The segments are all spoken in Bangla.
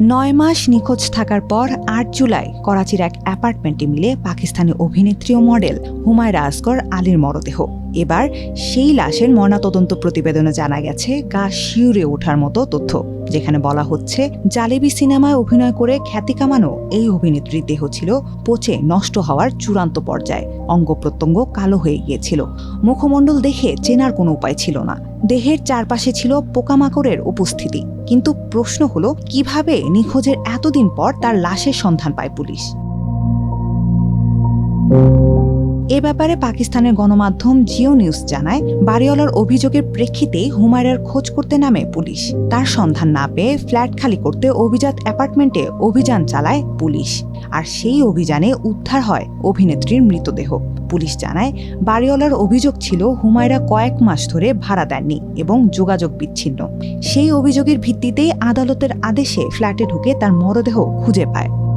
নয় মাস নিখোঁজ থাকার পর আট জুলাই করাচির এক অ্যাপার্টমেন্টে মিলে পাকিস্তানি অভিনেত্রী ও মডেল হুমায়রা আসগর আলীর মরদেহ। এবার সেই লাশের ময়নাতদন্ত প্রতিবেদনে জানা গেছে গা শিউরে ওঠার মতো তথ্য, যেখানে বলা হচ্ছে জালেবি সিনেমায় অভিনয় করে খ্যাতি কামানো এই অভিনেত্রীর দেহ ছিল পচে নষ্ট হওয়ার চূড়ান্ত পর্যায়ে, অঙ্গ প্রত্যঙ্গ কালো হয়ে গিয়েছিল। মুখমণ্ডল দেখে চেনার কোনো উপায় ছিল না। দেহের চারপাশে ছিল পোকামাকড়ের উপস্থিতি। কিন্তু প্রশ্ন হলো, কীভাবে নিখোঁজের এতদিন পর তার লাশের সন্ধান পায় পুলিশ? এ ব্যাপারে পাকিস্তানের গণমাধ্যম জিও নিউজ জানায়, বাড়িওয়ালার অভিযোগের প্রেক্ষিতে হুমায়রার খোঁজ করতে নামে পুলিশ। তার সন্ধান না পেয়ে ফ্ল্যাট খালি করতে অভিজাত অ্যাপার্টমেন্টে অভিযান চালায় পুলিশ। আর সেই অভিযানে উদ্ধার হয় অভিনেত্রীর মৃতদেহ। পুলিশ জানায়, বাড়িওয়ালার অভিযোগ ছিল হুমায়রা কয়েক মাস ধরে ভাড়া দেননি এবং যোগাযোগ বিচ্ছিন্ন। সেই অভিযোগের ভিত্তিতেই আদালতের আদেশে ফ্ল্যাটে ঢুকে তার মরদেহ খুঁজে পায়।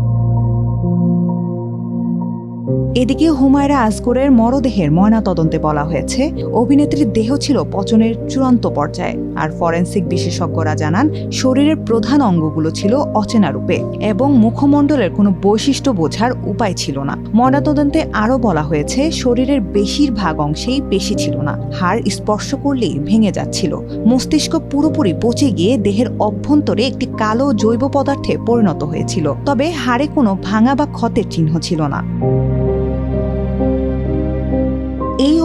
এদিকে হুমায়রা আসগরের মরদেহের ময়নাতদন্তে বলা হয়েছে, অভিনেত্রীর দেহ ছিল পচনের চূড়ান্ত পর্যায়ে। আর ফরেন্সিক বিশেষজ্ঞরা জানান, শরীরের প্রধান অঙ্গগুলো ছিল অচেনা রূপে এবং মুখমণ্ডলের কোনো বৈশিষ্ট্য বোঝার উপায় ছিল না। ময়নাতদন্তে আরও বলা হয়েছে, শরীরের বেশিরভাগ অংশেই পেশি ছিল না। হাড় স্পর্শ করলেই ভেঙে যাচ্ছিল। মস্তিষ্ক পুরোপুরি পচে গিয়ে দেহের অভ্যন্তরে একটি কালো জৈব পদার্থে পরিণত হয়েছিল। তবে হাড়ে কোনো ভাঙা বা ক্ষতের চিহ্ন ছিল না।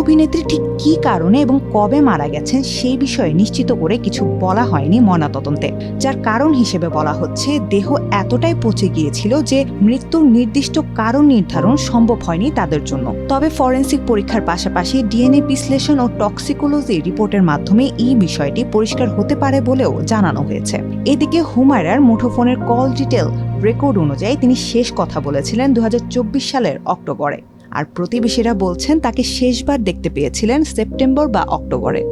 অভিনেত্রী ঠিক কী কারণে এবং কবে মারা গেছেন সেই বিষয়ে নিশ্চিত করে কিছু বলা হয়নি ময়নাতদন্তে। যার কারণ হিসেবে বলা হচ্ছে, দেহ এতটাই পচে গিয়েছিল যে মৃত্যুর নির্দিষ্ট কারণ নির্ধারণ সম্ভব হয়নি তাদের জন্য। তবে ফরেন্সিক পরীক্ষার পাশাপাশি ডিএনএ বিশ্লেষণ ও টক্সিকোলজি রিপোর্টের মাধ্যমে এই বিষয়টি পরিষ্কার হতে পারে বলেও জানানো হয়েছে। এদিকে হুমায়রার মুঠোফোনের কল ডিটেল রেকর্ড অনুযায়ী তিনি শেষ কথা বলেছিলেন দু হাজার চব্বিশ সালের অক্টোবরে। আর প্রতিবেশীরা বলছেন তাকে শেষবার দেখতে পেয়েছিলেন সেপ্টেম্বর বা অক্টোবরে।